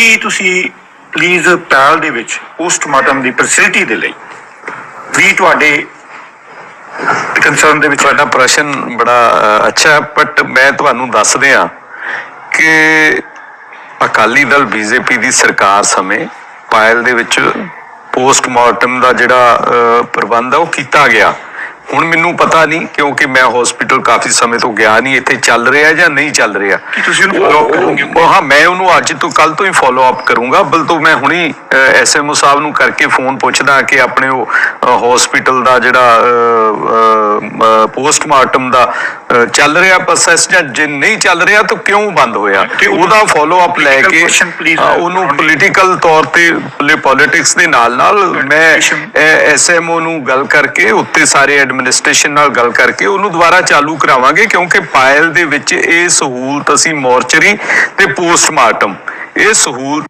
ਕੀ ਤੁਸੀਂ ਪਲੀਜ਼ ਪੈਲ ਦੇ ਵਿੱਚ ਪੋਸਟਮਾਰਟਮ ਦੀ ਫੈਸਿਲਿਟੀ ਦੇ ਲਈ ਵੀ ਤੁਹਾਡੇ ਕੰਸਰਨ ਦੇ ਵਿੱਚ ਤੁਹਾਡਾ ਪ੍ਰਸ਼ਨ ਬੜਾ ਅੱਛਾ ਬਟ ਮੈਂ ਤੁਹਾਨੂੰ ਦੱਸ ਦਿਆਂ ਕਿ ਅਕਾਲੀ ਦਲ ਬੀਜੇਪੀ ਦੀ ਸਰਕਾਰ ਸਮੇਂ ਪਾਇਲ ਦੇ ਵਿੱਚ ਪੋਸਟਮਾਰਟਮ ਦਾ ਜਿਹੜਾ ਪ੍ਰਬੰਧ ਆ, ਉਹ ਕੀਤਾ ਗਿਆ। ਹੁਣ ਮੈਨੂੰ ਪਤਾ ਨਹੀਂ ਕਿਉਂਕਿ ਮੈਂ ਹਸਪੀਟਲ ਕਾਫੀ ਸਮੇਂ ਤੋਂ ਗਿਆ ਨਹੀਂ ਇੱਥੇ ਚੱਲ ਰਿਹਾ ਜਾਂ ਨਹੀਂ ਚੱਲ ਰਿਹਾ। ਕੀ ਤੁਸੀਂ ਉਹਨੂੰ follow up ਕਰੋਗੇ? ਹਾਂ ਮੈਂ ਉਹਨੂੰ ਅੱਜ ਤੋਂ ਕੱਲ ਤੋਂ ਹੀ ਫੋਲੋ ਅਪ ਕਰੂੰਗਾ। ਬਲ ਤੋਂ ਮੈਂ ਹੁਣੀ ਐਸਐਮਓ ਸਾਹਿਬ ਨੂੰ ਕਰਕੇ ਫੋਨ ਪੁੱਛਦਾ ਕਿ ਆਪਣੇ ਉਹ ਹਸਪੀਟਲ ਦਾ ਜਿਹੜਾ ਪੋਸਟਮਾਰਟਮ ਦਾ ਚੱਲ ਰਿਹਾ ਪ੍ਰੋਸੈਸ ਜਾਂ ਜੇ ਨਹੀਂ ਚੱਲ ਰਿਹਾ ਤਾਂ ਕਿਉਂ ਬੰਦ ਹੋਇਆ? ਉਹਦਾ ਫੋਲੋ ਅਪ ਲੈ ਕੇ ਉਹਨੂੰ ਪੋਲੀਟੀਕਲ ਤੌਰ ਤੇ ਪੋਲਿਟਿਕਸ ਦੇ ਨਾਲ ਨਾਲ ਮੈਂ ਐਸਐਮਓ ਨੂੰ ਗੱਲ ਕਰਕੇ ਉੱਤੇ ਸਾਰੇ ਐਡਮਿਨਿਸਟ੍ਰੇਸ਼ਨ ਨਾਲ ਗੱਲ ਕਰਕੇ ਉਹਨੂੰ ਦੁਬਾਰਾ ਚਾਲੂ ਕਰਾਵਾਂਗੇ ਕਿਉਂਕਿ ਪਾਇਲ ਦੇ ਵਿੱਚ ਇਹ ਸਹੂਲਤ ਅਸੀਂ ਮੋਰਚਰੀ ਤੇ ਪੋਸਟਮਾਰਟਮ ਇਹ ਸਹੂਲਤ